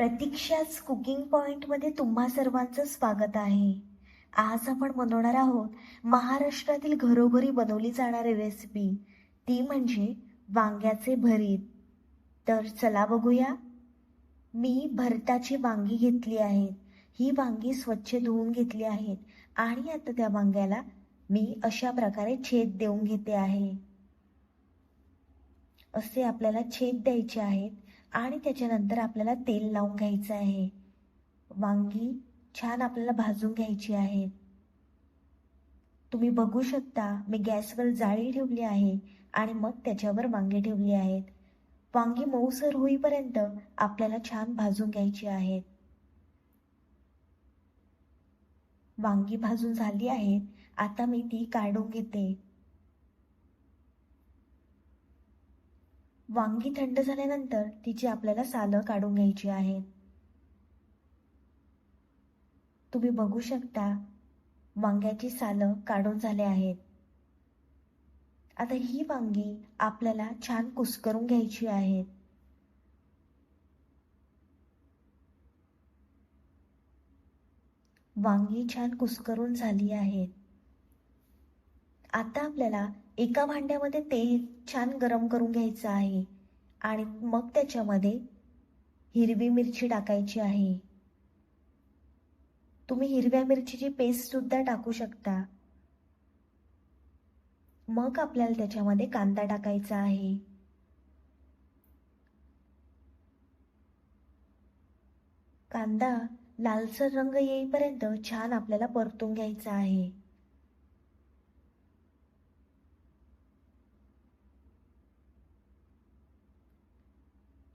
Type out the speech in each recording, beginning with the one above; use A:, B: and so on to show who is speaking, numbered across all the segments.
A: प्रतीक्षाच cooking पॉइंटमध्ये तुम्हा सर्वांचं स्वागत आहे. आज आपण बनवणार आहोत महाराष्ट्रातील घरोघरी बनवली जाणारी रेसिपी ती म्हणजे वांग्याचे भरीत. तर चला बघूया. मी भरताची वांगी घेतली आहेत ही वांगी स्वच्छ धुवून घेतली आहेत आणि आता त्या वांग्याला मी अशा प्रकारे छेद देऊन घेते आहे. असे आपल्याला छेद द्यायचे आहेत. आणि त्याच्यानंतर आपल्याला तेल लावून घ्यायचं आहे. वांगी छान आपल्याला भाजून घ्यायची आहेत तुम्ही बघू शकता मी गॅसवर जाळी ठेवली आहे आणि मग त्याच्यावर वांगे ठेवली आहेत. वांगी मऊसर होईपर्यंत आपल्याला छान भाजून घ्यायची आहेत वांगी भाजून झाली आहेत आता मी ती काढून घेते. वांगी थंड झाल्यानंतर तिची आपल्याला सालं काढून घ्यायची आहेत. तुम्ही बघू शकता वांग्याची सालं काढून झाले आहेत. आता ही वांगी आपल्याला छान कुस्करून घ्यायची आहेत. वांगी छान कुस्करून झाली आहेत. आता आपल्याला एका भांड्यामध्ये तेल छान गरम करून घ्यायचं आहे. आणि मग त्याच्यामध्ये हिरवी मिरची टाकायची आहे. तुम्ही हिरव्या मिरचीची पेस्ट सुद्धा टाकू शकता. मग आपल्याला त्याच्यामध्ये कांदा टाकायचा आहे. कांदा लालसर रंग येईपर्यंत छान आपल्याला परतून घ्यायचा आहे.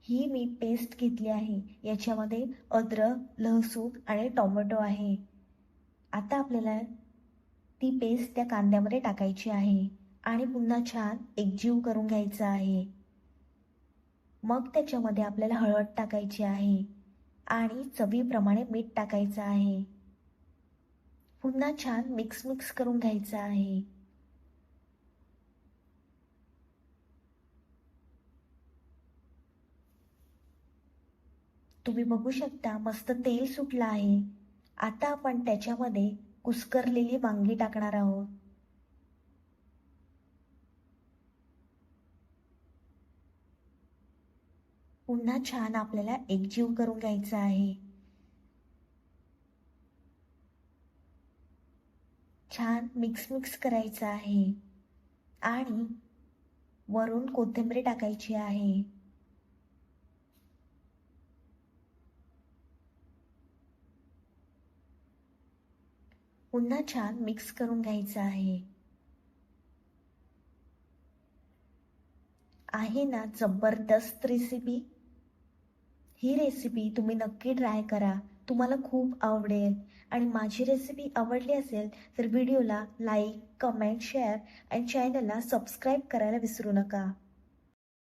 A: ही मी पेस्ट घेतली आहे. याच्यामध्ये अद्रक लसूण आणि टोमॅटो आहे. आता आपल्याला ती पेस्ट त्या कांद्यामध्ये टाकायची आहे आणि पुन्हा छान एकजीव करून घ्यायचं आहे. मग त्याच्यामध्ये आपल्याला हळद टाकायची आहे आणि चवीप्रमाणे मीठ टाकायचं आहे. पुन्हा छान मिक्स मिक्स करून घ्यायचं आहे. तुम्ही बघू शकता मस्त तेल सुटलं आहे. आता आपण त्याच्यामध्ये कुस्करलेली वांगी टाकणार आहोत. पुन्हा छान आपल्याला एकजीव करून घ्यायचं आहे. छान मिक्स मिक्स करायचं आहे. आणि वरून कोथिंबीर टाकायची आहे. पुन्हा छान मिक्स करून घ्यायचं आहे. आहे ना जबरदस्त रेसिपी ही रेसिपी तुम्ही नक्की ट्राय करा. तुम्हाला खूप आवडेल. आणि माझी रेसिपी आवडली असेल तर व्हिडिओला लाईक कमेंट शेअर आणि चॅनलला सबस्क्राईब करायला विसरू नका.